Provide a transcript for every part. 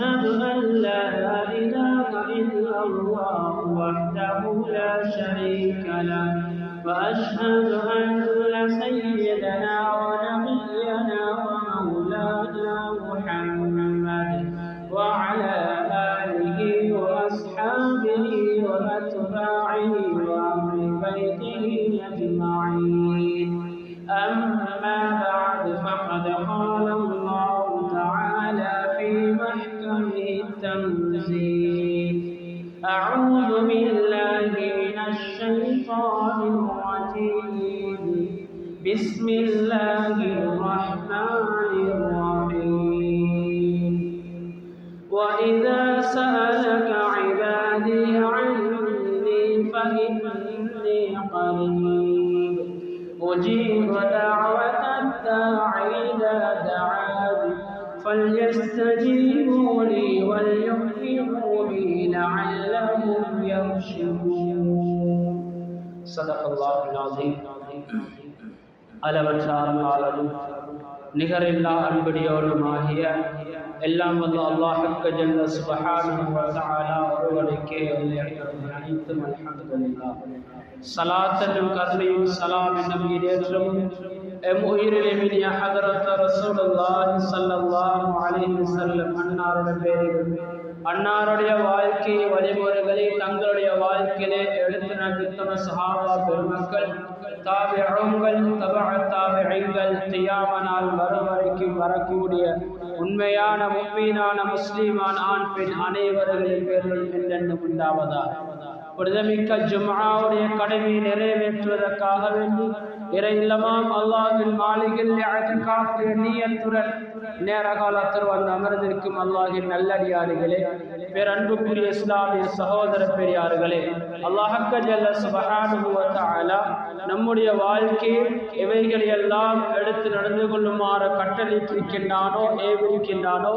أشهد أن لا إله إلا الله وحده لا شريك له وأشهد أن سيدنا ونبينا அளவற்ற அருளாளரும் நிகரில்லா அன்படியோருமாகிய எல்லாம் வந்து அல்லாஹுக்கு ஜல்ல சுபஹானஹு வ ஒருவனுக்கே அனைத்தும் அல்ஹம்துலில்லாஹ். சலாத்தனும் கருணையும் சலாம் என்னும் ஈடேற்றமும் எம் உயிரிலே மினிய ஹதரத் ரசூலுல்லாஹி ஸல்லல்லாஹு அலைஹி வஸல்லம் அன்னாருடைய பேரில் அன்னாருடைய வாழ்க்கை வழிமுறைகளை தங்களுடைய வாழ்க்கையிலே எடுத்து நடத்தும் சஹாபா பெருமக்கள் தாபிகள் தபா தாபிகள் தியாமனால் வரும் வரைக்கும் வரக்கூடிய உண்மையான முப்பீனான முஸ்லீமான ஆண் பெண் அனைவர்களின் பேரில் என்றென்றும் உண்டாவதா புனிதமிக்க ஜும்ஆவுடைய கடமையை நிறைவேற்றுவதற்காக வேண்டி இறை இல்லமாம் அல்லாஹின் மாளிகையில் காப்பிய நீயத்துடன் நேர காலத்தில் வந்து அமர்ந்திருக்கும் அல்லாஹின் நல்லடியார்களே பேரன்புக்குரிய இஸ்லாமிய சகோதர பெரியார்களே அல்லாஹக்க ஜல்ல சுபஹானுஹு நம்முடைய வாழ்க்கையில் எவைகளை எல்லாம் எடுத்து நடந்து கொள்ளுமாறு கட்டளையிட்டிருக்கின்றானோ ஏவிருக்கின்றானோ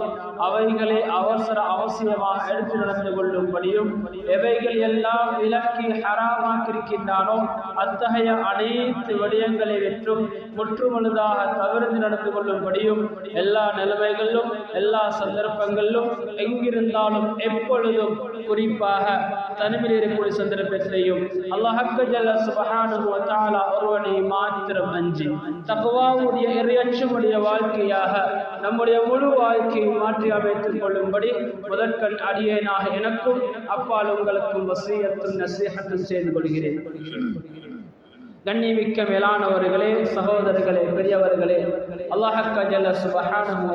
அவைகளை அவசர அவசியமாக எடுத்து நடந்து கொள்ளும்படியும் எவைகள் எல்லாம் விலக்கி ஹராமாக்கியிருக்கின்றானோ அத்தகைய அனைத்து விடயங்களை வெற்றும் முற்றுமுழுதாக தவிர்த்து நடந்து கொள்ளும்படியும் எல்லா நிலைமைகளிலும் எல்லா சந்தர்ப்பங்களிலும் எங்கிருந்தாலும் எப்பொழுதும் குறிப்பாக தனிமையில் இருக்கக்கூடிய சந்தர்ப்பத்திலையும் அல்லாஹக்க ஜல்ல ஒருவனை மாத்திரம் அஞ்சு தக்வாவுடைய இறையச்சமுடைய வாழ்க்கையாக நம்முடைய முழு வாழ்க்கையை மாற்றி அமைத்துக் கொள்ளும்படி முதற்கண் அடியேனாக எனக்கும் அப்பால் உங்களுக்கும் வசியத்தும் நசீகத்தும் செய்து கொள்கிறேன். கண்ணிமிக்க மேலானவர்களே சகோதரர்களே பெரியவர்களே அல்லாஹக்க ஜல்ல சுபஹானஹு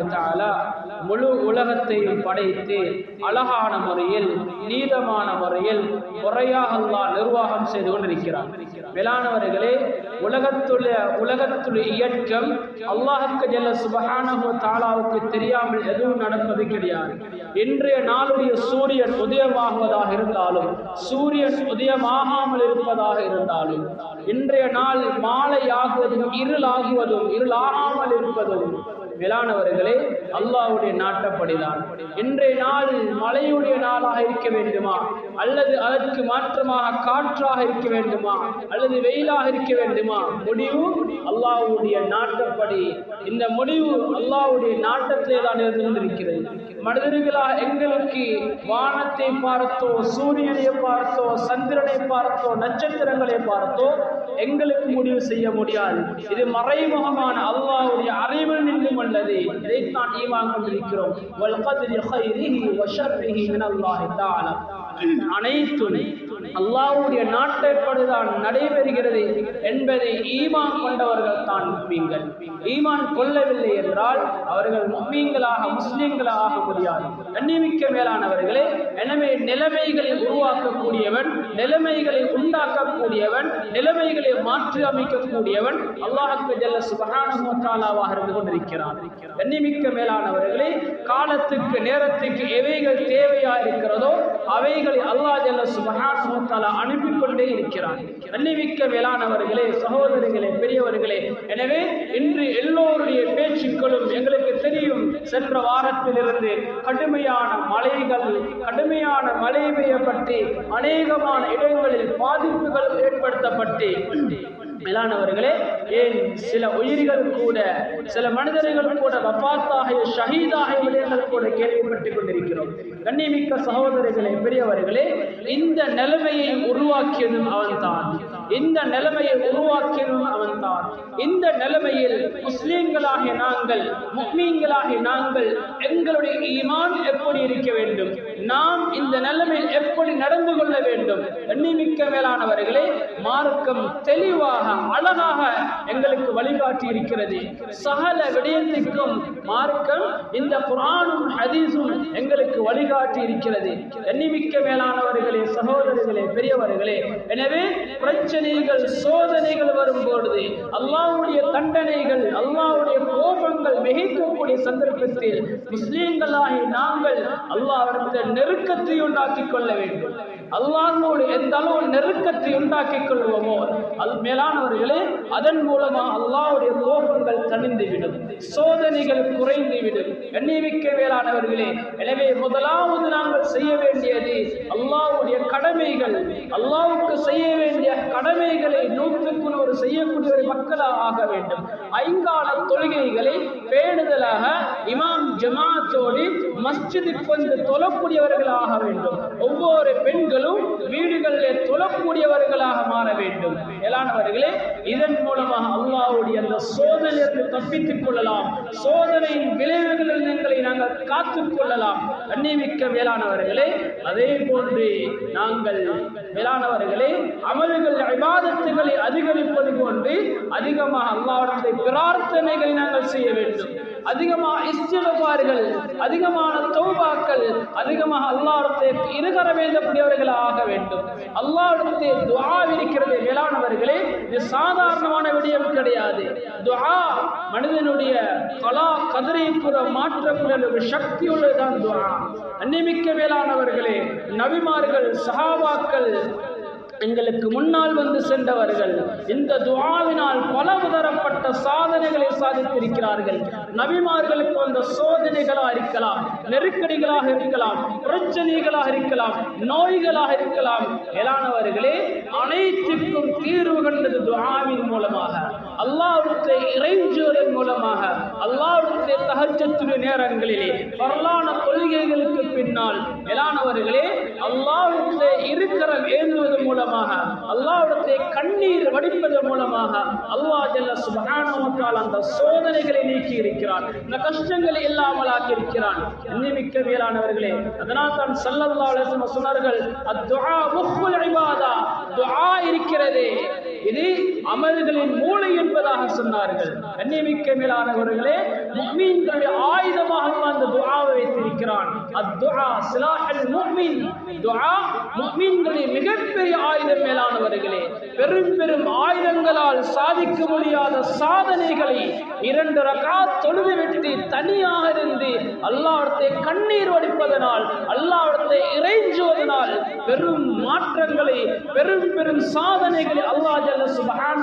முழு உலகத்தையும் படைத்து அழகான முறையில் நீதமான முறையில் முறையாக நிர்வாகம் செய்து கொண்டிருக்கிறார் மேலானவர்களே உலகத்துள்ள உலகத்துள்ள இயக்கம் அல்லாஹுக்கு ஜெல்ல சுபஹானஹு தாலாவுக்கு தெரியாமல் எதுவும் நடப்பது கிடையாது. இன்றைய நாளுடைய சூரியன் உதயமாகுவதாக இருந்தாலும் சூரியன் உதயமாகாமல் இருப்பதாக இருந்தாலும் இன்றைய நாள் மாலை ஆகுவதும் இருளாகுவதும் இருளாகாமல் இருப்பதும் மேலானவர்களே அல்லாவுடைய நாட்டப்படிதான். இன்றைய நாள் மழையுடைய நாளாக இருக்க வேண்டுமா? அல்லது அதற்கு மாற்றமாக காற்றாக இருக்க வேண்டுமா? அல்லது வெயிலாக இருக்க வேண்டுமா? முடிவு அல்லாவுடைய நாட்டப்படி. இந்த முடிவு அல்லாவுடைய நாட்டத்திலே தான் இருந்திருக்கிறது மனிதர்களா மனிதர்களாக எங்களுக்கு வானத்தை பார்த்தோ சூரியனை பார்த்தோ சந்திரனை பார்த்தோ நட்சத்திரங்களை பார்த்தோ எங்களுக்கு முடிவு செய்ய முடியாது. இது மறைமுகமான அல்லாவுடைய அறிவில் நின்று உள்ளது இதைத்தான் ஈமான் கொண்டிருக்கிறோம் வல் கத்ரி கைரிஹி வ ஷர்ரிஹி மின் அல்லாஹ் தஆலா அனைத்தும் அல்லாவுடைய நாட்டைப்படுதான் நடைபெறுகிறது என்பதை ஈமான் கொண்டவர்கள் தான் முக்மீன்கள். ஈமான் கொள்ளவில்லை என்றால் அவர்கள் முக்மீன்களாக முஸ்லீம்களாக ஆக முடியாது. கண்ணிமிக்க மேலானவர்களே எனவே நிலைமைகளை உருவாக்கக்கூடியவன் நிலைமைகளை உண்டாக்கக்கூடியவன் நிலைமைகளை மாற்றி அமைக்கக்கூடியவன் அல்லாஹுக்கு ஜல்ல சுபகானமுத்தாலாவாக இருந்து கொண்டிருக்கிறான். கண்ணிமிக்க மேலானவர்களே காலத்துக்கு நேரத்துக்கு எவைகள் தேவையா இருக்கிறதோ அவைகளை அல்லாஹ் ஜல்ல சுபகானமுத்தாலா அனுப்பி கொண்டே இருக்கிறார். கண்ணிமிக்க மேலானவர்களே சகோதரிகளே பெரியவர்களே எனவே இன்று எல்லோருடைய பேச்சுக்களும் எங்களுக்கு தெரியும். சென்ற வாரத்திலிருந்து கடுமையான மழைகள் கடுமையான மழை பெய்யப்பட்டு அநேகமான இடங்களில் பாதிப்புகள் ஏற்படுத்தப்பட்டு. மேலானவர்களே ஏன் சில உயிர்கள் கூட சில மனிதர்கள் கூட வபாத்தாக ஷஹீதாக விடயங்கள் கூட கேள்விப்பட்டுக் கொண்டிருக்கிறோம். கண்ணிமிக்க சகோதரர்களே பெரியவர்களே இந்த நிலைமையை உருவாக்கியதும் அவன்தான். இந்த நிலைமையை உருவாக்கியதும் அவன்தான். இந்த நிலைமையில் முஸ்லீம்களாகிய நாங்கள் முக்மீன்களாகிய நாங்கள் எங்களுடைய ஈமான் எப்படி இருக்க வேண்டும்? நாம் இந்த நிலைமையில் எப்படி நடந்து கொள்ள வேண்டும்? எண்ணிமிக்க மேலானவர்களே மார்க்கம் தெளிவாக அழகாக எங்களுக்கு வழிகாட்டி இருக்கிறது சகல விடயத்திற்கும் மார்க்கம் இந்த குரானும் ஹதீஸும் எங்களுக்கு வழிகாட்டி இருக்கிறது எண்ணிமிக்க மேலானவர்களே சகோதரர்களே பெரியவர்களே எனவே பிரச்சனைகள் சோதனைகள் வரும்பொழுது அல்லாவுடைய தண்டனைகள் அல்லாவுடைய கோபங்கள் மிகைக்கக்கூடிய சந்தர்ப்பத்தில் முஸ்லீம்களாகி நாங்கள் அல்லாஹ்விடத்தில் நெருக்கத்தை உண்டாக்கிக் கொள்ள வேண்டும். அல்லாஹோடு எந்த அளவு நெருக்கத்தை உண்டாக்கிக் கொள்வோமோ அது மேலானவர்களே அதன் மூலமாக அல்லாஹ்வுடைய கோபங்கள் தணிந்துவிடும் சோதனைகள் குறைந்துவிடும். எண்ணிவிக்க மேலானவர்களே எனவே முதலாவது நாங்கள் செய்ய வேண்டியது அல்லாஹ்வுடைய கடமைகள். அல்லாவுக்கு செய்ய வேண்டிய கடமைகளை நூற்றுக்கு நூறு செய்யக்கூடிய ஒரு மக்களாக ஆக வேண்டும். ஐங்கால தொழுகைகளை பேணுதலாக இமாம் ஜமாத்தோடு மஸ்ஜிதுக்கு வந்து தொழக்கூடியவர்களாக வேண்டும். ஒவ்வொரு வீடுகளும் வீடுகளில் தொழக்கூடியவர்களாக மாற வேண்டும். மேலானவர்களே இதன் மூலமாக அல்லாவுடைய அந்த சோதனையிலிருந்து தப்பித்துக் கொள்ளலாம். சோதனையின் விளைவுகளில் எங்களை நாங்கள் காத்துக் கொள்ளலாம். அந்நிமிக்க மேலானவர்களே அதே போன்று நாங்கள் மேலானவர்களே அமல்கள் விவாதத்துகளை அதிகரிப்பது போன்று அதிகமாக அல்லாவுடைய பிரார்த்தனைகளை நாங்கள் செய்ய வேண்டும். அதிகமாக இஸ்திகபார்கள் அதிகமான தௌபாக்கள் அதிகமாக அல்லாடத்தை இருகர வேண்டக்கூடியவர்கள் ஆக வேண்டும். அல்லாடத்தை துவா இருக்கிறது மேலானவர்களே இது சாதாரணமான விடயம் கிடையாது. துவா மனிதனுடைய கலா கதிரை கூட மாற்றக்கூடிய ஒரு சக்தி உள்ளதுதான் துவா அன்னிமிக்க மேலானவர்களே நபிமார்கள் சஹாபாக்கள் எங்களுக்கு முன்னால் வந்து சென்றவர்கள் இந்த துவாவினால் பல தரப்பட்ட சாதனைகளை சாதித்திருக்கிறார்கள். நபிமார்களுக்கு வந்த சோதனைகளாக இருக்கலாம் நெருக்கடிகளாக இருக்கலாம் பிரச்சனைகளாக இருக்கலாம் நோய்களாக இருக்கலாம். மேலானவர்களே அனைத்துக்கும் தீர்வு கண்டது துவாவின் மூலமாக. அல்லாவுடைய இறைஞ்சுவதன் மூலமாக அல்லாவுடைய தஹஜ்ஜத்துடைய நேரங்களிலே வரலான கொள்கைகளுக்கு பின்னால் மேலானவர்களே அல்லாவுடைய இருக்கிற ஏந்துவதன் மூலமாக அல்லாவுடைய கண்ணீர் வடிப்பதன் மூலமாக அல்லாஹ் ஜல்ல சுபகானவற்றால் அந்த சோதனைகளை நீக்கி இருக்கிறான் இந்த கஷ்டங்களை இல்லாமல் ஆக்கி இருக்கிறான் நியமிக்க மேலானவர்களே அதனால் தான் ஸல்லல்லாஹு சொன்னார்கள் அத்துஆ முஃபுல் இபாதா. துஆ இருக்கிறதே. இது அமல்களின் மூளை என்பதாக சொன்னார்கள். கண்ணியமிக்க மேலானவர்களே முஃமின்களுடைய ஆயுதமாக அந்த துஆவை வைத்திருக்கிறான். அத்துஆ சிலாஹல் முக்மீன். துஆ முக்மீன்களின் மிகப்பெரிய ஆயுதம் மேலானவர்களே. பெரும் பெரும் ஆயுதங்களால் சாதிக்க முடியாத சாதனைகளை இரண்டு ரகா தொழுது விட்டு தனியாக இருந்து அல்லாவிடத்தை கண்ணீர் வடிப்பதனால் அல்லாவிடத்தை இறைஞ்சுவதனால் பெரும் மாற்றங்களை பெரும் பெரும் சாதனைகளை அல்லாஹ் ஜல்ல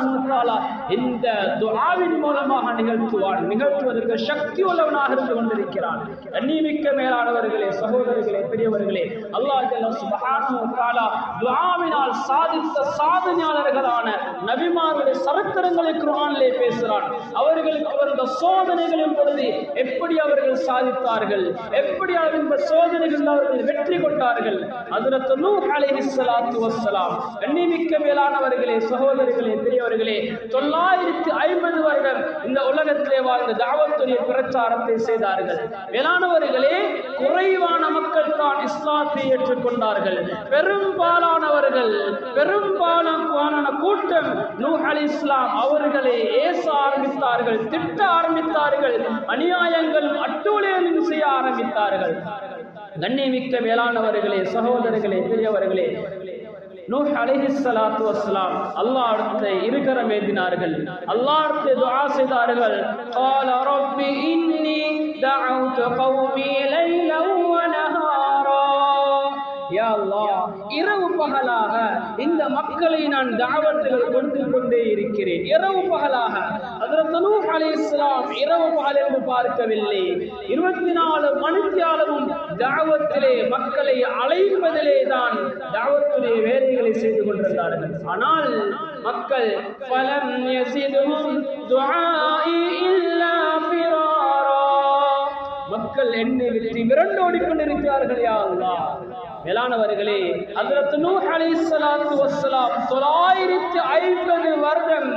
சுப்ஹானஹு வ இந்த துஆவின் மூலமாக நிகழ்த்துவான் நிகழ்த்துவதற்கு சக்தி உள்ளவனாக இருந்து கொண்டிருக்கிறான். கண்ணிமிக்க மேலானவர்களே சகோதரர்களே பெரியவர்களே அல்லாஹ் ஜல்ல சுப்ஹானஹு சாதித்த சாதனையாளர்களான நபிமார்களுடைய சரத்திரங்களை குர்ஆனிலே பேசுகிறான். அவர்களுக்கு வந்த சோதனைகளின் பொழுது எப்படி அவர்கள் சாதித்தார்கள்? எப்படி அவர் இந்த சோதனைகள் அவர்கள் வெற்றி கொண்டார்கள்? ஹஜ்ரத் நூ அலைஹிஸ்ஸலாத்து வஸ்ஸலாம். கண்ணிமிக்க மேலானவர்களே சகோதரர்களே பெரியவர்களே தொள்ளாயிரத்தி ஐம்பது வருடம் இந்த உலகத்திலே வாழ்ந்த தாவத்துடைய பிரச்சாரத்தை செய்தார்கள். மேலானவர்களே குறைவான மக்கள் தான் இஸ்லாத்தை ஏற்றுக்கொண்டார்கள். பெரும்பாலானவர்கள் பெரும்பாலான கூட்டம் நூ அலி இஸ்லாம் அவர்களை ஏச ஆரம்பித்தார்கள் திட்ட ஆரம்பித்தார்கள் அநியாயங்கள் அட்டூழியங்களும் செய்ய ஆரம்பித்தார்கள். கண்ணியமிக்க மேலானவர்களே சகோதரர்களே பெரியவர்களே நூஹ் அலைஹி ஸலாத்து வஸ்ஸலாம் அல்லாஹ் அடுத்து இருக்கரம் ஏந்தினார்கள் அல்லாஹ் அடுத்து துஆ செய்தார்கள் قال رب إني دعوت قومي ليلا ونهارا யா அல்லாஹ் இரவு பகலாக இந்த மக்களை நான் தாவத்துகள் கொண்டு கொண்டே இருக்கிறேன். இரவு பகலாக ஹஜ்ரத் நூஹ் இரவு பகல் என்று பார்க்கவில்லை. இருபத்தி நாலு மணித்தியாலமும் தாவத்திலே மக்களை அழைப்பதிலே தான் தாவத்துடைய வேலைகளை செய்து கொண்டிருந்தார்கள். ஆனால் மக்கள் பலம் எசிதும் மக்கள் என்னை விட்டு விரண்டோடி கொண்டிருக்கிறார்கள் யா அல்லாஹ். மேலானவர்களே ஹஜ்ரத் நூஹ் அலைஹிஸ்ஸலாத்து வஸ்ஸலாம் தொள்ளாயிரத்தி ஐம்பது வருடம்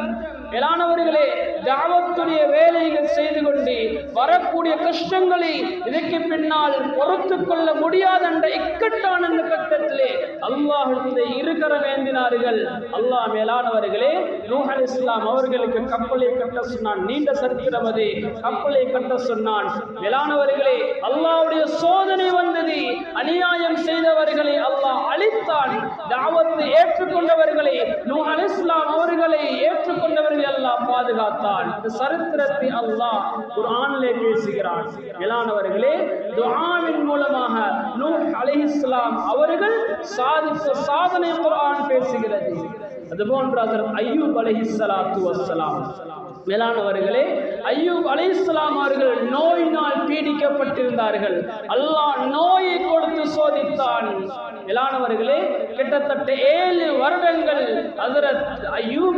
மேலானவர்களே தாவத்துடைய வேலைகள் செய்து கொண்டு வரக்கூடிய கஷ்டங்களை இதற்கு பின்னால் பொறுத்து கொள்ள முடியாத என்ற இக்கட்டான அந்த கட்டத்திலே அல்லாஹுடைய இருக்கிற வேண்டினார்கள். அல்லாஹ் மேலானவர்களே நூஹ் இஸ்லாம் அவர்களுக்கு கப்பலை கட்ட சொன்னான் நீண்ட சரித்திரம் அது. கப்பலை கட்ட சொன்னான். மேலானவர்களே அல்லாவுடைய சோதனை வந்தது. அநியாயம் செய்தவர்களை அல்லாஹ் அழித்தான். தாவத்தை ஏற்றுக்கொண்டவர்களை நூஹ் இஸ்லாம் அவர்களை ஏற்றுக்கொண்டவர்களை அல்லாஹ் பாதுகாத்தான். சரித்திரத்தை அல்லாஹ் குர்ஆனிலே பேசுகிறான் மேலானவர்களே துஆவின் மூலமாக நூ அலைஹிஸ்ஸலாம் அவர்கள் சாதித்த சாதனை குரான் பேசுகிறது. அதுபோன்று அதற்கு ஐயூப் அலைஹிஸ்ஸலாத்து வஸ்ஸலாம். மேலானவர்களே ஐயூப் அலைஹிஸ்ஸலாம் அவர்கள் நோயினால் பீடிக்கப்பட்டிருந்தார்கள். அல்லாஹ் நோயை கொடுத்து சோதித்தான். மேலானவர்களே கிட்டத்தட்ட ஏழு வருடங்கள் ஹஜரத் ஐயூப்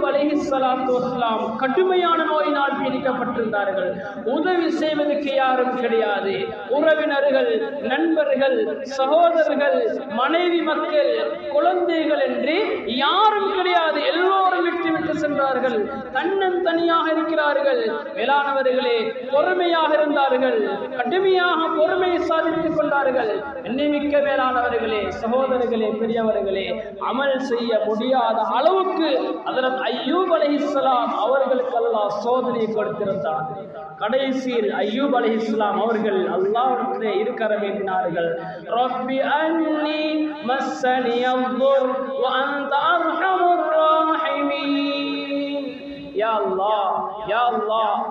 சலாத்து வஸ்லாம் கடுமையான நோயினால் பீடிக்கப்பட்டிருந்தார்கள். உதவி செய்வதற்கு யாரும் கிடையாது. உறவினர்கள் நண்பர்கள் சகோதரர்கள் மனைவி மக்கள் குழந்தைகள் என்று யாரும் கிடையாது. எல்லோரும் விட்டு சென்றார்கள். தன்னன் தனியாக இருக்கிறார்கள். மேலானவர்களே பொறுமையாக இருந்தார்கள். கடுமையாக பொறுமையை சாதித்துக் கொண்டார்கள். எண்ணிமிக்க மேலானவர்களே சகோதரர்களே பெரியவர்களே அமல் செய்ய முடியாத அளவுக்கு அதன் ஐயூப் அலை இஸ்லாம் அவர்களுக்கு அல்லாஹ் சோதனை கொடுத்திருந்தார் கடைசியில் ஐயூப் அலை இஸ்லாம் அவர்கள் அல்லாஹ்விடத்திலே இருக்கற வேண்டினார்கள் ரப்பி அன்னி மஸ்ஸனி அல்துர் வ அர்ஹமுர் ராஹிமீன்.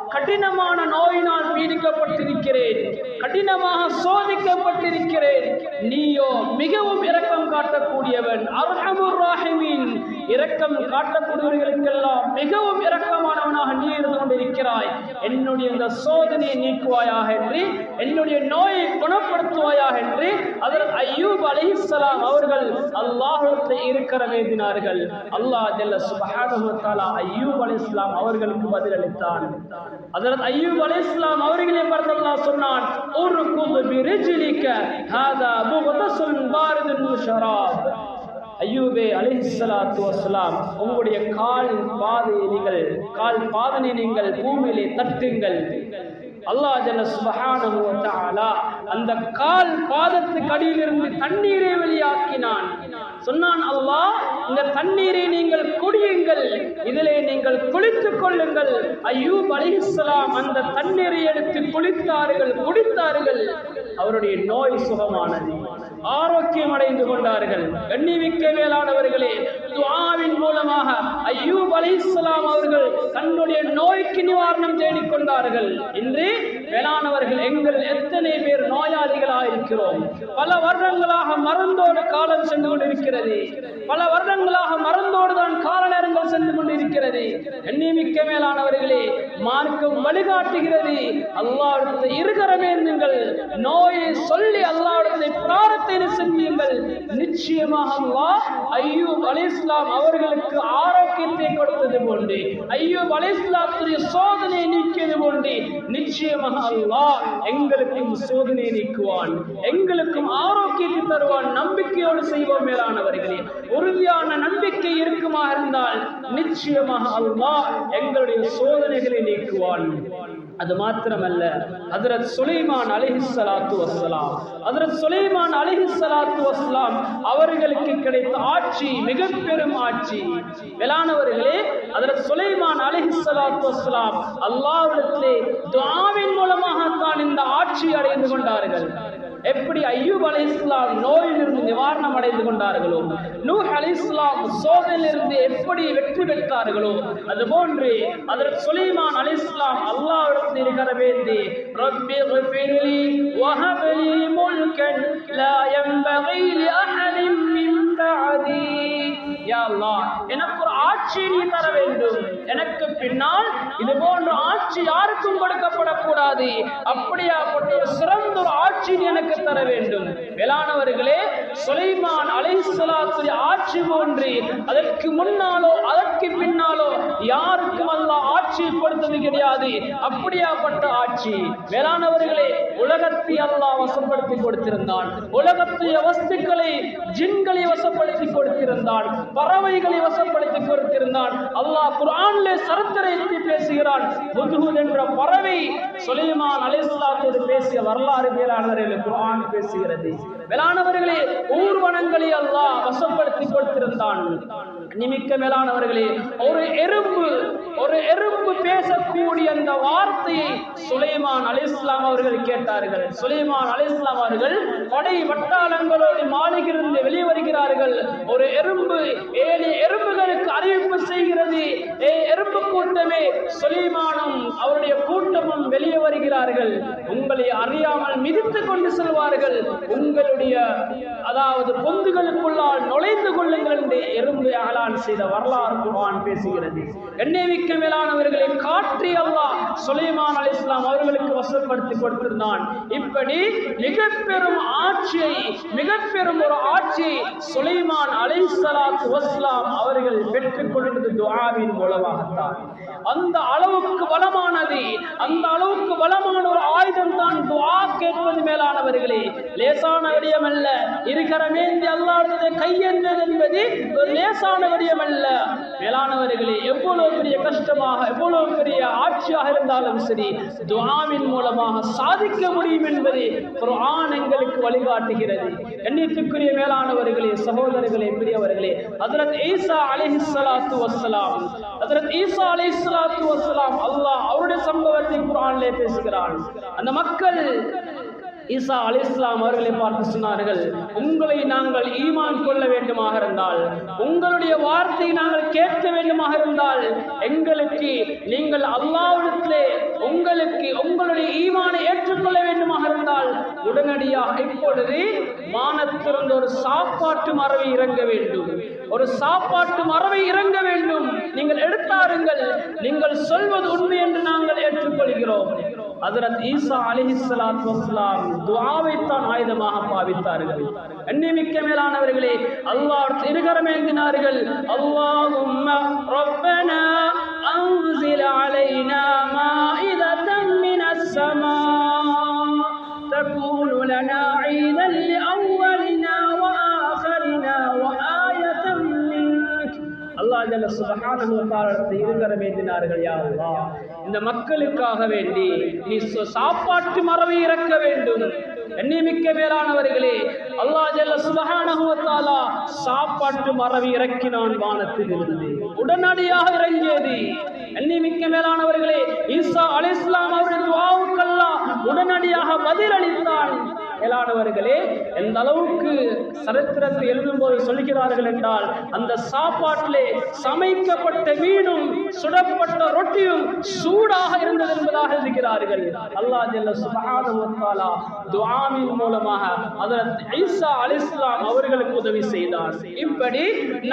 கடினமான நோயினால் பீடிக்கப்பட்டிருக்கிறேன். கடினமாக சோதிக்கப்பட்டிருக்கிறேன். நீயோ மிகவும் இரக்கம் காட்டக்கூடியவன் அர்ஹமுர் ராஹிமீன். இரக்கம் காட்டக்கூடியவர்களுக்கெல்லாம் மிகவும் இரக்கமானவனாக நீ இருந்து கொண்டிருக்கிறாய். என்னுடைய இந்த சோதனையை நீக்குவாயாக என்று என்னுடைய நோயை குணப்படுத்துவாயாக என்று அதற்கு ஐயூப் அலைஹிஸ்ஸலாம் அவர்கள் அல்லாஹத்தை இருக்கிற வேண்டினார்கள். அல்லாஹ் ஜல்ல சுப்ஹானஹு ஐயூப் அலிஸ்லாம் அவர்களுக்கு பதிலளித்தான். அதற்கு ஐயூப் அலிஸ்லாம் அவர்களே பார்த்து அல்லாஹ் சொன்னான் உர்குது பிரிஜிலிக்க ஹாதா முகதசுன் பாரிதுன் ஷராப் ஐயூபே அலிஹிஸ்ஸலாத்து வஸ்ஸலாம் உங்களுடைய கால் பாதையை நீங்கள் கால் பாதனை நீங்கள் பூமியிலே தட்டுங்கள். அல்லாஹ் ஜல்ல சுப்ஹானஹு வ தஆலா அந்த கால் பாதத்துக்கு அடியிலிருந்து தண்ணீரை வெளியாக்கினான். சொன்னான் அல்லாஹ் இந்த தண்ணீரை நீங்கள் குடியுங்கள். இதிலே நீங்கள் குளித்துக் கொள்ளுங்கள். ஐயூப் அலைஹிஸ்ஸலாம் அந்த தண்ணீரை எடுத்து குளித்தார்கள் குடித்தார்கள். அவருடைய நோய் சுகமானது. ஆரோக்கியம் அடைந்து கொண்டார்கள். கண்ணிமிக்க மேலானவர்களே துவாவின் மூலமாக ஐயூப் அலைஹிஸ்ஸலாம் அவர்கள் தன்னுடைய நோய்க்கு நிவாரணம் தேடிக் கொண்டார்கள் இன்று மேலானவர்கள் எங்கள் எத்தனை பேர் நோயாளிகளாக இருக்கிறோம் பல வருடங்களாக மருந்தோடு காலம் சென்று கொண்டிருக்கிறது. பல வருடங்களாக மருந்தோடு தான் கால நேரங்கள் சென்று கொண்டிருக்கிறது. எண்ணிமிக்க மேலானவர்களே மார்க்கம் வழிகாட்டுகிறது. அல்லாஹ்விடத்தில் இருக்கிற நீங்கள் நோயை சொல்லி அல்லாவிடத்தை பிரார்த்தனை செஞ்சுங்கள் நிச்சயமாக அல்லாஹ் ஐயூப் இஸ்லாம் அவர்களுக்கு ஆரோக்கியத்தை கொடுத்தது போன்று ஐயூப் அலைஹிஸ்ஸலாத்துடைய சோதனை நீக்கியது போன்று நிச்சயமாக அல்லாஹ் எங்களுக்கும் சோதனை நீக்குவான் எங்களுக்கும் ஆரோக்கியத்தை தருவான் நம்பிக்கையோடு செய்வோம் மேலானவர்களே. உறுதியான நம்பிக்கை இருக்குமா இருந்தால் நிச்சயமாக அல்லாஹ் எங்களுடைய சோதனைகளை நீக்குவான். அது மாத்திரமல்ல ஹதரத் சுலைமான் அலிஹிஸ்ஸலாத்து வசலாம் ஹதரத் சுலைமான் அலிஹிஸ்ஸலாத்து வசலாம் அவர்களுக்கு கிடைத்த ஆட்சி மிக பெரும் ஆட்சி. மேலானவர்களே ஹதரத் சுலைமான் அலிஹி சலாத்து வசலாம் அல்லாவிடத்திலே துவாவின் மூலமாகத்தான் இந்த ஆட்சி அடைந்து கொண்டார்கள். எப்படி ஐயூப் அலி இஸ்லாம் நோயிலிருந்து நிவாரணம் அடைந்து கொண்டார்களோ நூ அலி இஸ்லாம் சோதனையிலிருந்து எப்படி வெற்றி பெற்றார்களோ அதுபோன்று அதற்கு சுலைமான் அலி இஸ்லாம் அல்லாஹ்விடத்தில் இருக்கிற வேண்டி ரப்பி ஃபிர்லி வஹப்லி முல்கன் லா யன்பகி லிஅஹதின் மின் பஅதி. யா எனக்கு ஒரு ஆட்சி நீ தர வேண்டும். எனக்கு பின்னால் இது போன்ற ஆட்சி யாருக்கும் கொடுக்கப்படக்கூடாது. அப்படியாப்பட்ட ஒரு சிறந்த ஒரு ஆட்சி எனக்கு தர வேண்டும். வேளாணவர்களே சுலைமான் அலைசலாத்துடைய ஆட்சி போன்று அதற்கு முன்னாலோ அதற்கு பின்னாலோ யாருக்கும் அல்ல ஆட்சி கொடுத்தது கிடையாது. அப்படியாப்பட்ட ஆட்சி. வேளாணவர்களே உலகத்தை அல்லாஹ் வசப்படுத்தி கொடுத்திருந்தான். உலகத்துடைய வஸ்துக்களை ஜின்களை வசப்படுத்தி கொடுத்திருந்தான். பறவைகளை வசப்படுத்தி கொடுத்திருந்தான். அல்லாஹ் குர்ஆனிலே சரித்திரத்தை பேசுகிறான். ஹுத்ஹுத் என்ற பறவை சுலைமான் அலைஹிஸ்ஸலாத்தோடு பேசிய வரலாறு மேலானவர்கள் குரான் பேசுகிறது. மேலானவர்களே ஊர்வனங்களை அல்லாஹ் வசப்படுத்தி கொடுத்திருந்தான். நிமிக்க மேலானவர்களே ஒரு எறும்பு ஒரு எறும்பு பேசக்கூடிய அந்த வார்த்தையை சுலைமான் அலிஸ்லாம் அவர்கள் கேட்டார்கள். சுலைமான் அலிஸ்லாம் அவர்கள் படை வட்டாளங்களோடு மாளிகையிலிருந்து வெளியே வருகிறார்கள் ஒரு எறும்பு ஏழு அறிவு செய்கிறது. ஏ எறும்பு கூட்டமே சுலைமானும் அவருடைய கூட்டமும் வெளியே வருகிறார்கள். உங்களை அறியாமல் மிதித்து கொண்டு செல்வார்கள். உங்களுடைய அதாவது பொந்துகளுக்குள்ளால் நுழைந்து கொள்ளுங்கள் என்று எறும்பு அகலான் செய்த வரலாறு குர்ஆன் பேசுகிறது. எண்ணெய் மிக்க மேலானவர்களை காற்றி அல்லாஹ் சுலைமான் அலி இஸ்லாம் அவர்களுக்கு வசப்படுத்தி கொடுத்திருந்தான். இப்படி மிக பெரும் ஆட்சியை மிக பெரும் ஒரு ஆட்சியை சுலைமான் அலை சலாத் வஸ்லாம் அவர்கள் பெற்றுக் கொண்டது துவாவின் மூலமாகத்தான். அந்த அளவுக்கு பலமானது அந்த அளவுக்கு பலமான ஒரு ஆயுதம் தான் துவா கேட்பது மேலானவர்களே. லேசான விடயம் அல்ல இருக்கிற மேந்தி அல்லாஹ்வுடைய கையெழுந்தது என்பது ஒரு லேசான விடயம் அல்ல மேலானவர்களே எவ்வளவு பெரிய கஷ்டமாக எவ்வளவு பெரிய ஆட்சியாக இருந்தாலும் சரி துவாவின் மூலமாக சாதிக்க முடியும் என்பதை ஆண் எங்களுக்கு வழிகாட்டுகிறது. எண்ணியத்துக்குரிய மேலானவர்களே சகோதரர்களே பெரியவர்களே ஹஜ்ரத் ஈசா சலாத்து வசலாம் ஹஜ்ரத் ஈசா சலாத்து வசலாம் அல்லாஹ் அவருடைய சம்பவத்தை குரானிலே பேசுகிறான். அந்த மக்கள் ஈசா அலி இஸ்லாம் அவர்களை பார்த்து சொன்னார்கள் உங்களை நாங்கள் ஈமான் கொள்ள வேண்டுமாக இருந்தால் உங்களுடைய வார்த்தையை நாங்கள் கேட்க வேண்டுமாக இருந்தால் எங்களுக்கு நீங்கள் அல்லாவிடத்திலே உங்களுக்கு உங்களுடைய ஈமானை ஏற்றுக்கொள்ள வேண்டுமாக இருந்தால் உடனடியாக இப்பொழுது வானத்திலிருந்து ஒரு சாப்பாட்டு மரவை இறங்க வேண்டும். ஒரு சாப்பாட்டு மரபை இறங்க வேண்டும். நீங்கள் எடுத்தாருங்கள். நீங்கள் சொல்வது உண்மை என்று நாங்கள் ஏற்றுக்கொள்கிறோம். அதரத் ஈசா அலிஹிஸ்ஸலாத்து வஸ்ஸலாம் துவாவைத்தான் ஆயுதமாக பாவித்தார்கள். எண்ணிமிக்க மேலானவர்களே அல்லாஹ் இருகரமேந்தினார்கள் ஏந்தினார்கள் அல்லாஹும்ம சுபகானத்தை இருக்கிற வேண்டினார்கள் யாருவா இந்த மக்களுக்காக வேண்டி நீ சாப்பாட்டு மரபை இறக்க வேண்டும். எண்ணிமிக்க மேலானவர்களே அல்லாஹ் ஜல்ல சுபகானகுவத்தாலா சாப்பாட்டு மரவை இறக்கினான் வானத்தில் இருந்து உடனடியாக இறங்கியது. எண்ணிமிக்க மேலானவர்களே ஈசா அலைஹிஸ்ஸலாம் அவர்கள் துஆவுக்கெல்லாம் உடனடியாக பதிலளித்தான் மேலானவர்களே எந்த அளவுக்கு சரித்திரத்தை எழுதும்போது சொல்கிறார்கள் என்றால் அந்த சாப்பாட்டிலே சமைக்கப்பட்ட மீனும் சுடப்பட்ட ரொட்டியும் சூடாக இருந்தது என்பதாக இருக்கிறார்கள் அல்லாஹ் ஜெல்ல சுப்ஹானஹு வ தஆலா மூலமாக ஹஜரத் ஈசா அலிஸ்லாம் அவர்களுக்கு உதவி செய்தார். இப்படி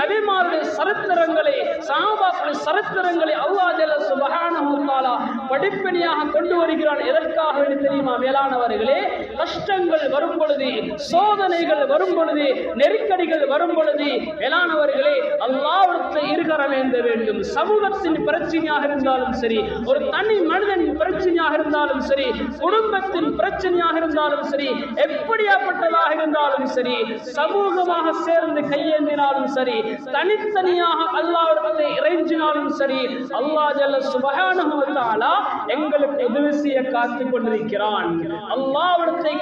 நபிமாருடைய சரித்திரங்களை சஹாபாக்களுடைய சரித்திரங்களை அல்லா ஜெல்ல சுப்ஹானஹு வ படிப்படியாக கொண்டு வருகிறான். எதற்காக தெரியுமா? மேலானவர்களே கஷ்டங்கள் துன்பங்கள் வரும் பொழுது சோதனைகள் வரும் பொழுது நெருக்கடிகள் வரும் பொழுது மேலானவர்களே அல்லாவிடத்தில் இருகர வேண்டும். சமூகத்தின் பிரச்சனையாக இருந்தாலும் சரி ஒரு தனி மனிதனின் பிரச்சனையாக இருந்தாலும் சரி குடும்பத்தின் பிரச்சனையாக இருந்தாலும் சரி எப்படியாப்பட்டதாக இருந்தாலும் சரி சமூகமாக சேர்ந்து கையேந்தினாலும் சரி தனித்தனியாக அல்லாவிடத்தை இறைஞ்சினாலும் சரி அல்லாஹ் ஜல்ல சுபஹானஹு எங்களுக்கு உதவி செய்ய காத்துக் கொண்டிருக்கிறான். அல்லாவிடத்தை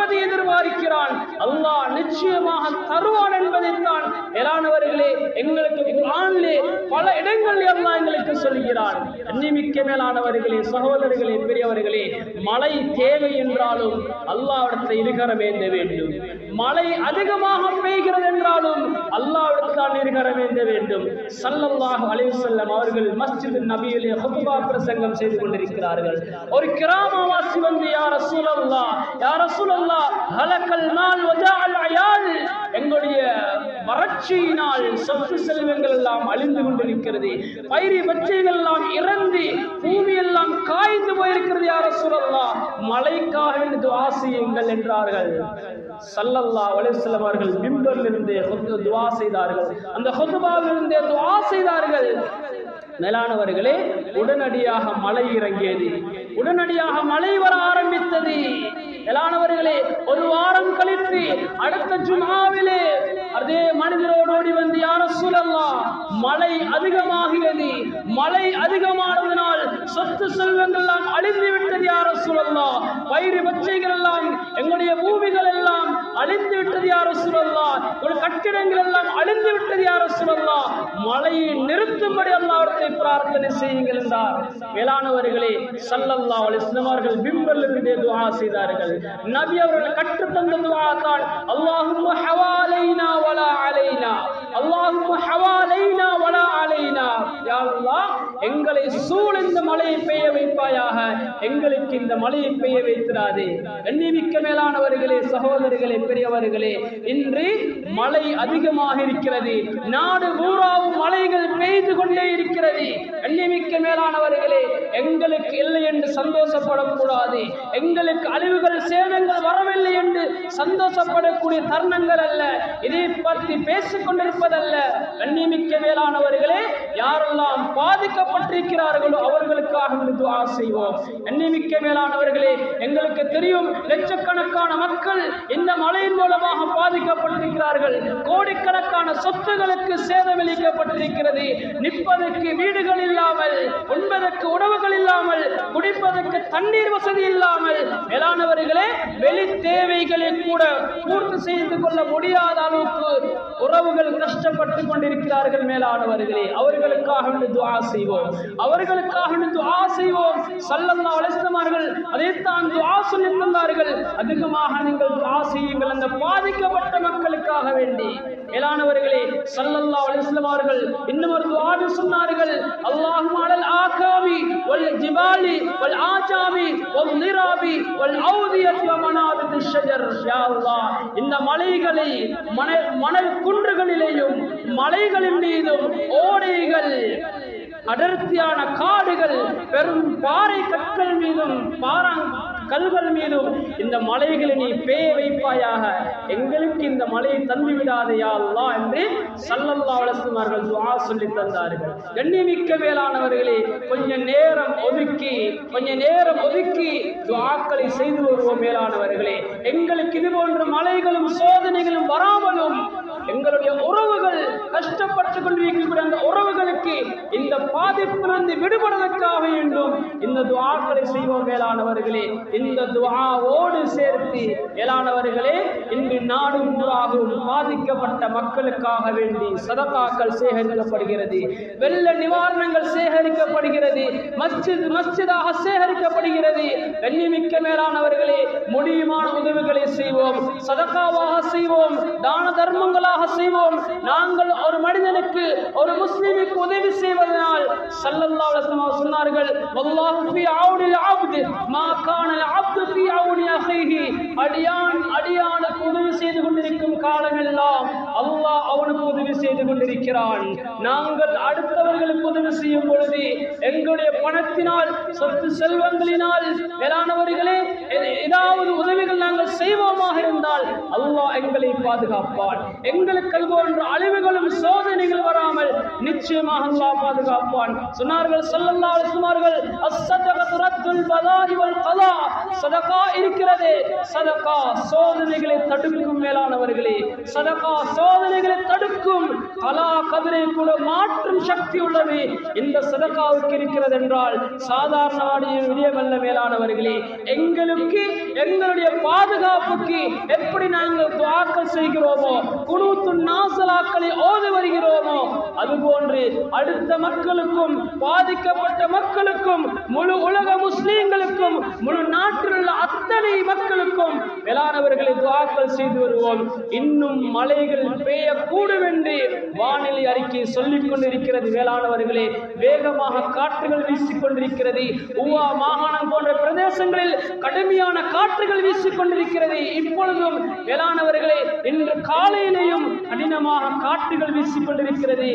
கேட்பதை எதிர்பார்க்கிறான் அல்லாஹ் நிச்சயமாக தருவான் என்பதைத்தான் மேலானவர்களே எங்களுக்கு குர்ஆனிலே பல இடங்களில் அல்லாஹ் எங்களுக்கு சொல்கிறான். அன்னிமிக்க மேலானவர்களே சகோதரர்களே பெரியவர்களே மழை தேவை என்றாலும் அல்லாவிடத்தை இருக்கிற வேண்ட வேண்டும். மழை அதிகமாக பெய்கிறது என்றாலும் அல்லாவிடத்தான் இருகர வேண்ட வேண்டும். சல்லல்லாஹு அலைஹி வஸல்லம் அவர்கள் மஸ்ஜித் நபியிலே ஹுத்பா பிரசங்கம் செய்து கொண்டிருக்கிறார்கள். ஒரு கிராமவாசி வந்து யா ரசூலல்லாஹ் யா ரசூலல்லாஹ் ஹலக்கல் மால் வஜாஅல் அயால். எங்களுடைய வறட்சியினால் சொத்து செல்வங்கள் எல்லாம் அழிந்து கொண்டிருக்கிறது. பயிரி பச்சைகள் எல்லாம் இறந்து பூமி எல்லாம் காய்ந்து போயிருக்கிறது யார சொல்லலாம் மழைக்காக வேண்டி செய்யுங்கள் என்றார்கள். சல்லல்லா அலைஹி அவர்கள் மிம்பரில் இருந்தே துவா செய்தார்கள். அந்த ஹுத்பாவிலிருந்தே துவா செய்தார்கள். மேலானவர்களே உடனடியாக மழை இறங்கியது. உடனடியாக மழை வர ஆரம்பித்தது. மேலானவர்களே ஒரு வாரம் கழித்து அடுத்த ஜுமாவிலே அதே மனிதரோடு ஓடி வந்து யார சூழல்லாம் மழை அதிகமாகிறது. மழை அதிகமானதனால் சொத்து செல்வங்கள் எல்லாம் அழிந்து விட்டது யார சூழல்லாம் பயிர் பச்சைகள் எல்லாம் எங்களுடைய பூமிகள் எல்லாம் அழிந்து விட்டது யார சூழல்லாம் ஒரு கட்டிடங்கள் எல்லாம் அழிந்து விட்டது யார சூழல்லாம் மழையை நிறுத்தும்படி அல்லாவிடத்தை பிரார்த்தனை செய்யுங்கள் என்றார். வேளாணவர்களே சல்லல்லா அலைஹி வஸல்லம் அவர்கள் பிம்பரில் இருந்தே துஆ செய்தார்கள். நபி அவர்கள் கற்றுத்தந்த துஆ தான் அல்லாஹும்ம ஹவாலைனா வலா அலை அலைனா. அல்லாஹும்ம ஹவாலைனா வலா அலைனா. யா அல்லாஹ் எங்களை மழையை பெய்ய வைப்பாயாக. எங்களுக்கு இந்த மழையை பெய்ய வைத்திராதே கண்ணிமிக்க மேலானவர்களே சகோதரர்களே பெரியவர்களே இன்று மழை அதிகமாக இருக்கிறது. நாடு பூராவும் மழைகள் பெய்து கொண்டே இருக்கிறது. கண்ணிமிக்க மேலானவர்களே எங்களுக்கு இல்லை என்று சந்தோஷப்படக்கூடாது. எங்களுக்கு அழிவுகள் சேதங்கள் வரவில்லை என்று சந்தோஷப்படக்கூடிய தருணங்கள் அல்ல. இதை பற்றி பேசிக் கொண்டிருப்பதல்ல. கண்ணிமிக்க மேலானவர்களே யாரெல்லாம் பாதிக்கப்பட்டிருக்கிறார்களோ அவர்களுக்காக இன்று செய்வோம். கண்ணிமிக்க மேலானவர்களே எங்களுக்கு தெரியும் லட்சக்கணக்கான மக்கள் இந்த மழையின் மூலமாக பாதிக்கப்பட்டிருக்கிறார்கள். கோடிக்கணக்கான சொத்துகளுக்கு சேதமளிக்கப்பட்டிருக்கிறது நிற்பதற்கு வீடுகள் இல்லாமல் உண்பதற்கு உணவுகள் இல்லாமல் குடிப்பதற்கு தண்ணீர் வசதி இல்லாமல் மேலானவர்களே வெளி தேவைகளை கூட பூர்த்தி செய்து கொள்ள முடியாத அளவுக்கு உறவுகள் கஷ்டப்பட்டு கொண்டிருக்கிறார்கள் மேலானவர்களே. அவர்களுக்காக துவா செய்வோம். அவர்களுக்காக துவா செய்வோம். சல்லல்லா அலைஹி வஸல்லம் அதைத்தான் துஆ சொல்லி தந்தார்கள். அதிகமாக நீங்கள் துவா செய்யுங்கள். அந்த பாதிக்கப்பட்ட மக்களுக்காக வேண்டி. மேலானவர்களே சல்லல்லா அலிஸ்லம் அவர்கள் இன்னும் ஒரு துஆ சொன்னார்கள். அல்லாஹும் அலல் ஆகாமி வல் ஜிபாலி வல் ஆஜாமி வல் நிராபி வல் ஔதியத் வ மனாபித் ஷஜர். யா அல்லாஹ் இந்த மலைகளை மணல் மணல் குன்றுகளிலேயும் மலைகளின் மீதும் ஓடைகள் அடர்த்தியான காடுகள் பெரும் பாறை கற்கள் மீதும் பாறாங்க கல்வல் மீதும் இந்த மலைகளை நீ பேய வைப்பாயாக. எங்களுக்கு இந்த மலையை தந்து விடாதையா அல்லா என்று சல்லல்லா வளசுமார்கள் துவா சொல்லி தந்தார்கள். கண்ணிமிக்க மேலானவர்களே கொஞ்ச நேரம் ஒதுக்கி கொஞ்ச நேரம் ஒதுக்கி துவாக்களை செய்து வருவோம் மேலானவர்களே. எங்களுக்கு இது போன்ற மலைகளும் சோதனைகளும் வராமலும் எங்களுடைய உறவுகள் கஷ்டப்பட்டு கொண்டிருக்கக்கூடிய அந்த உறவுகளுக்கு இந்த பாதிப்பிலிருந்து விடுபடுவதற்காக வேண்டும். இந்த துவாக்களை செய்வோம் மேலானவர்களே இந்த துவாவோடு சேர்த்து மேலானவர்களே இன்று நாடு பூராகவும் பாதிக்கப்பட்ட மக்களுக்காக வேண்டி சதத்தாக்கள் சேகரிக்கப்படுகிறது. வெள்ள நிவாரணங்கள் சேகரிக்கப்படுகிறது. மஸ்ஜித் மஸ்ஜிதாக சேகரிக்கப்படுகிறது. கண்ணிமிக்க மேலானவர்களே முடியுமான உதவிகளை செய்வோம் சதக்காவாக செய்வோம் தான தர்மங்களாக செய்வோம். நாங்கள் ஒரு மனிதனுக்கு ஒரு முஸ்லீமுக்கு உதவி செய்வதனால் ஸல்லல்லாஹு அலைஹி வஸல்லம் சொன்னார்கள் வல்லாஹு ஃபீ ஆவுனில் அப்த் மா கான அப்து ஃபீ ஆவுனி அஹீஹி. அடியான் அடியானுக்கு உதவி செய்து கொண்டிருக்கும் காலமெல்லாம் அல்லாஹ் அவனுக்கு உதவி செய்து கொண்டிருக்கிறான். நாங்கள் அடுத்தவர்களுக்கு உதவி செய்யும் பொழுது எங்களுடைய பணத்தினால் சொத்து செல்வங்களினால் மேலானவர்களே ஏதாவது உதவிகள் நாங்கள் செய்வோமாக இருந்தால் அல்லாஹ் எங்களை பாதுகாப்பான். எங்கள் அது போன்ற அழிவுகளும் சோதனைகளும் நிச்சயமாக அல்லாஹ் பாதுகாப்பான். சொன்னார்கள் சல்லல்லா சுமார்கள் சொன்னார்கள் அஸ்ஸதகத்து ரத்துல் வல் கலா. சதகா இருக்கிறதே சதகா சோதனைகளை தடுக்கும் மேலானவர்களே சதகா சோதனைகளை தடுக்கும் கலா கதிரை கூட மாற்றும் சக்தி உள்ளது. இந்த சதகாவுக்கு இருக்கிறது என்றால் சாதாரண விடியமல்ல மேலானவர்களே எங்களுக்கு எங்களுடைய பாதுகாப்புக்கு எப்படி நாங்கள் துவாக்கல் செய்கிறோமோ குனூத்து நாசலாக்களை ஓதி வருகிறோமோ அதுபோன்ற அடுத்த மக்களுக்கும் பாதிக்கப்பட்ட மக்களுக்கும் முழு உலக முஸ்லீம்களுக்கும் முழு நாட்டில் உள்ள அத்தனை மக்களுக்கும் மேலானவர்களை துவாக்கல் செய்து வருவோம். இன்னும் மலைகள் பெய்யக்கூடும் என்று வானிலை அறிக்கை சொல்லிக் கொண்டிருக்கிறது மேலானவர்களே. வேகமாக காற்றுகள் வீசிக் கொண்டிருக்கிறது. உவா மாகாணம் போன்ற பிரதேசங்களில் கடுமையான காற்றுகள் வீசிக் கொண்டிருக்கிறது. இப்பொழுதும் மேலானவர்களே இன்று காலையிலேயும் கடினமாக காற்றுகள் வீசிக் கொண்டிருக்கிறது.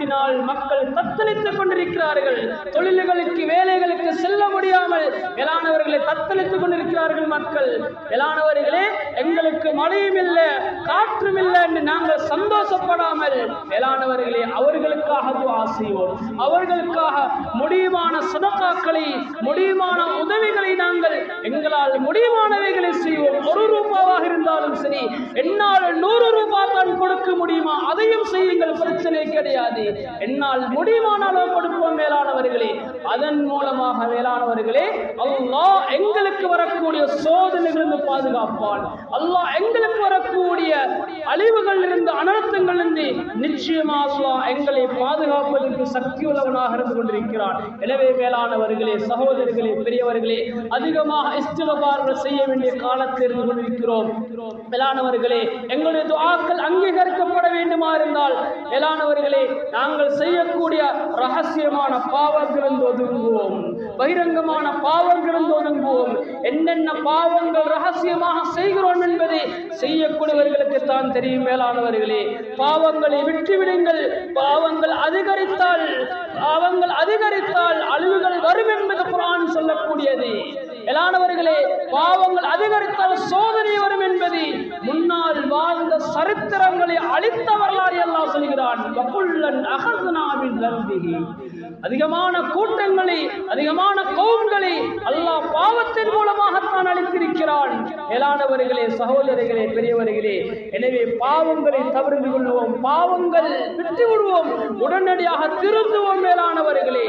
காரணத்தினால் மக்கள் தத்தளித்துக் கொண்டிருக்கிறார்கள். தொழில்களுக்கு வேலைகளுக்கு செல்ல முடியாமல் மேலானவர்களை தத்தளித்துக் கொண்டிருக்கிறார்கள் மக்கள். வேளாணவர்களே எங்களுக்கு மழையும் இல்லை காற்றும் இல்லை என்று நாங்கள் சந்தோஷப்படாமல் வேளாணவர்களே அவர்களுக்காக துவா செய்வோம் அவர்களுக்காக முடியுமான சதக்காக்களை முடியுமான உதவிகளை நாங்கள் எங்களால் முடியுமானவைகளை செய்வோம். ஒரு ரூபாவாக இருந்தாலும் சரி என்னால் நூறு ரூபாய் தான் கொடுக்க முடியுமா? அதையும் செய்யுங்கள் பிரச்சனை கிடையாது. என்னால் முடியுமானாலும் கொடுப்போம் மேலானவர்களே. அதன் மூலமாக மேலானவர்களே அல்லாஹ் எங்களுக்கு வரக்கூடிய சோதனைகளிலிருந்து பாதுகாப்பான். அல்லாஹ் எங்களுக்கு வரக்கூடிய அழிவுகள் இருந்து அனர்த்தங்கள் இருந்து நிச்சயமா அல்லாஹ் எங்களை பாதுகாப்பதற்கு சக்தி உள்ளவனாக இருந்து கொண்டிருக்கிறான். எனவே மேலானவர்களே சகோதரர்களே பெரியவர்களே அதிகமாக இஸ்திலபார்கள் செய்ய வேண்டிய காலத்தில் இருந்து கொண்டிருக்கிறோம். மேலானவர்களே எங்களுடைய துவாக்கள் அங்கீகரிக்கப்பட வேண்டுமா இருந்தால் மேலானவர்களே நாங்கள் செய்யக்கூடிய ரகசியமான பாவங்களிலிருந்து ஒதுங்குவோம். பகிரங்கமான பாவங்களிலிருந்து ஒதுங்குவோம். என்னென்ன பாவங்கள் ரகசியமாக செய்கிறோம் என்பதை செய்யக்கூடியவர்களுக்கு தான் தெரியும் மேலானவர்களே. பாவங்களை விட்டுவிடுங்கள். பாவங்கள் அதிகரித்தால் பாவங்கள் அதிகரித்தால் அழிவுகள் வரும் என்பது குரான் சொல்லக்கூடியது. மேலானவர்களே பாவங்கள் அதிகரித்தால் சோதனை வரும் என்பது முன்னால் வாழ்ந்த சரித்திரங்களை அழித்த வரலாறு எல்லாம் சொல்கிறான். வகுல்லன் அகசனாவின் அதிகமான கூட்டங்களை அதிகமான கவுன்களை அல்லாஹ் பாவத்தின் மூலமாகத்தான் அளித்திருக்கிறான். மேலானவர்களே சகோதரர்களே பெரியவர்களே எனவே பாவங்களை தவிர்த்து கொள்வோம் பாவங்கள் விட்டு விடுவோம் உடனடியாக திருந்துவோம் மேலானவர்களே.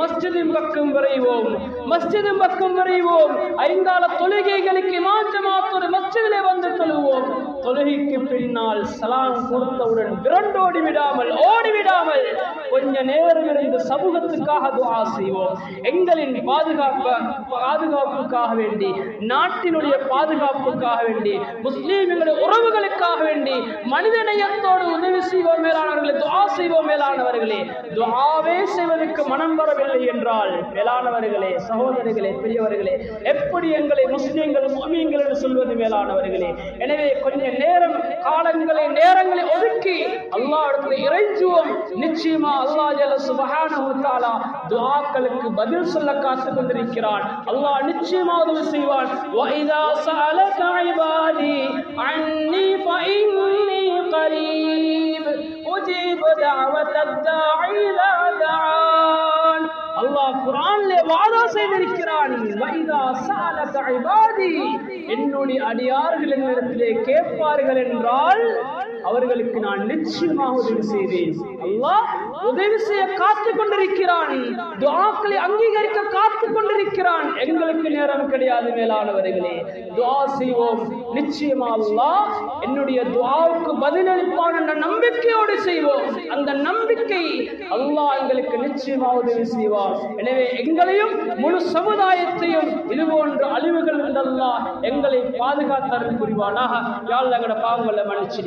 மஸ்ஜிதின் பக்கம் விரைவோம் மஸ்ஜிதின் பக்கம் விரைவோம். ஐங்கால தொழுகைகளுக்கு மாற்றமாத்தொரு மஸ்ஜிதிலே வந்து தொழுவோம். தொழுகைக்கு பின்னால் சலாம் கொடுத்தவுடன் விரண்டோடி விடாமல் ஓடி விடாமல் கொஞ்ச நேரம் இருந்து சமூகத்துக்காக துவா செய்வோம். எங்களின் பாதுகாப்பு பாதுகாப்புக்காக வேண்டி நாட்டினுடைய பாதுகாப்புக்காக வேண்டி முஸ்லீம்களுடைய உறவுகளுக்காக வேண்டி மனித நேயத்தோடு உதவி செய்வோம் மேலானவர்களே துவா செய்வோம் மேலானவர்களே. துவாவே செய்வதற்கு மனம் வரவில்லை என்றால் மேலானவர்களே சகோதரர்களே பெரியவர்களே எப்படி எங்களை முஸ்லீம்கள் முஸ்லீம்கள் என்று சொல்வது மேலானவர்களே. எனவே கொஞ்சம் நேரம் காலங்களை நேரங்களை ஒதுக்கி அல்லாஹ் இடத்துல இறைஞ்சுவோம். நிச்சயமா அல்லாஹ் ஜல்ல சுப்ஹானஹு தாலா துஆக்களுக்கு பதில் சொல்ல காசு கொண்டிருக்கிறான் அல்லாஹ் நிச்சயமா உதவி செய்வான் வைதா சஅலக இபாதி அன்னி ஃபஇன்னி கரீப் உஜீபு தஅவத் தாஇ லா அல்லாஹ் குர்ஆன்ல வாதா செய்திருக்கிறான். வைதா சஅலக இபாதி என்னுடைய அடியார்கள் என்னிடத்திலே கேட்பார்கள் என்றால் அவர்களுக்கு நான் நிச்சயமாக உதவி செய்வேன். அல்லாஹ் உதவி செய்ய காத்து கொண்டிருக்கிறான். துவாக்களை அங்கீகரிக்க காத்துக் கொண்டிருக்கிறான். எங்களுக்கு நேரம் கிடையாது மேலானவர்களே. துவா செய்வோம். நிச்சயமா அல்லாஹ் என்னுடைய துவாவுக்கு பதிலளிப்பான் என்ற நம்பிக்கையோடு செய்வோம். அந்த நம்பிக்கை அல்லாஹ் எங்களுக்கு நிச்சயமாக உதவி செய்வார். எனவே எங்களையும் முழு சமுதாயத்தையும் இது போன்ற அழிவுகள் இருந்தல்லா எங்களை பாதுகாத்தார்கள் புரிவானாக யாழ் எங்களோட பாவங்களை மன்னிச்சு